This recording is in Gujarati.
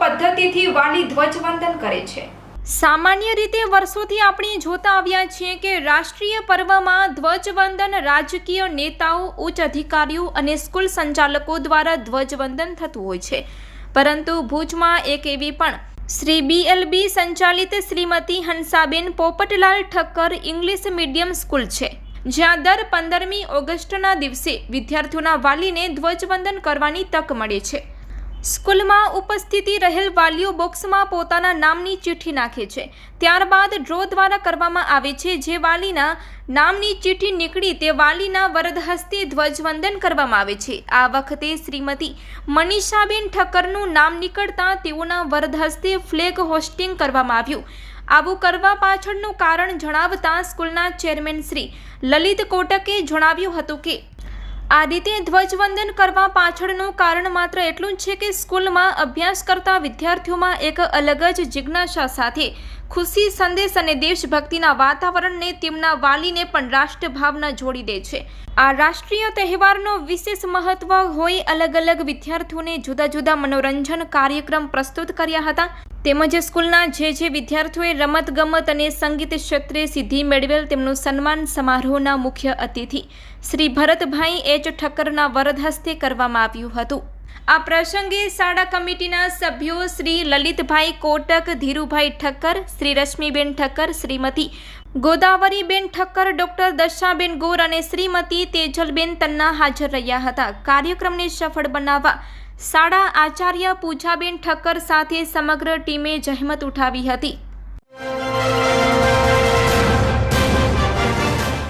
પદ્ધતિથી વાલી ધ્વજવંદન કરે છે. સામાન્ય રીતે વર્ષોથી આપણે જોતા આવ્યા છીએ કે રાષ્ટ્રીય પર્વમાં ધ્વજવંદન રાજકીય નેતાઓ, ઉચ્ચ અધિકારીઓ અને સ્કૂલ સંચાલકો દ્વારા ધ્વજવંદન થતું હોય છે. પરંતુ ભુજમાં એક એવી પણ શ્રી બીએલબી સંચાલિત Shrimati Hansaben Popatlal Thakkar English medium school છે, જ્યાં દર પંદરમી ઓગસ્ટના દિવસે વિદ્યાર્થીઓના વાલીને ધ્વજવંદન કરવાની તક મળે છે. સ્કૂલમાં ઉપસ્થિતિ રહેલ વાલીઓ બોક્સમાં પોતાના નામની ચિઠ્ઠી નાખે છે. ત્યારબાદ ડ્રો દ્વારા કરવામાં આવે છે, જે વાલીના નામની ચિઠ્ઠી નીકળી તે વાલીના વરદ હસ્તે ધ્વજવંદન કરવામાં આવે છે. આ વખતે શ્રીમતી મનીષાબેન ઠક્કરનું નામ નીકળતા તેઓના વરદ હસ્તે ફ્લેગ હોસ્ટિંગ કરવામાં આવ્યું. આવું કરવા પાછળનું કારણ જણાવતા સ્કૂલના ચેરમેન શ્રી લલિત કોટકે જણાવ્યું હતું કે આ રીતે ધ્વજવંદન કરવા પાછળનું કારણ માત્ર એટલું જ છે કે સ્કૂલમાં અભ્યાસ કરતા વિદ્યાર્થીઓમાં એક અલગ જ જિજ્ઞાસા સાથે ખુશી સંદેશ અને દેશભક્તિના વાતાવરણને તેમના વાલીને પણ રાષ્ટ્રભાવના જોડી દે છે. આ રાષ્ટ્રીય તહેવારનો વિશેષ મહત્વ હોય અલગ અલગ વિદ્યાર્થીઓને જુદા જુદા મનોરંજન કાર્યક્રમ પ્રસ્તુત કર્યા હતા. તેમજ સ્કૂલના જે જે વિદ્યાર્થીઓએ રમતગમત અને સંગીત ક્ષેત્રે સિદ્ધિ મેળવેલ તેમનું સન્માન સમારોહના મુખ્ય અતિથિ શ્રી ભરતભાઈ એચ ઠક્કરના વરદ હસ્તે કરવામાં આવ્યું હતું. આ પ્રસંગે શાળા કમિટીના સભ્યો શ્રી લલિતભાઈ કોટક, ધીરુભાઈ ઠક્કર, શ્રી રશ્મિબેન ઠક્કર, શ્રીમતી ગોદાવરીબેન ઠક્કર, ડોક્ટર દશાબેન ગોર અને શ્રીમતી તેજલબેન તન્ના હાજર રહ્યા હતા. કાર્યક્રમને સફળ બનાવવા શાળા આચાર્ય પૂજાબેન ઠક્કર સાથે સમગ્ર ટીમે જહેમત ઉઠાવી હતી.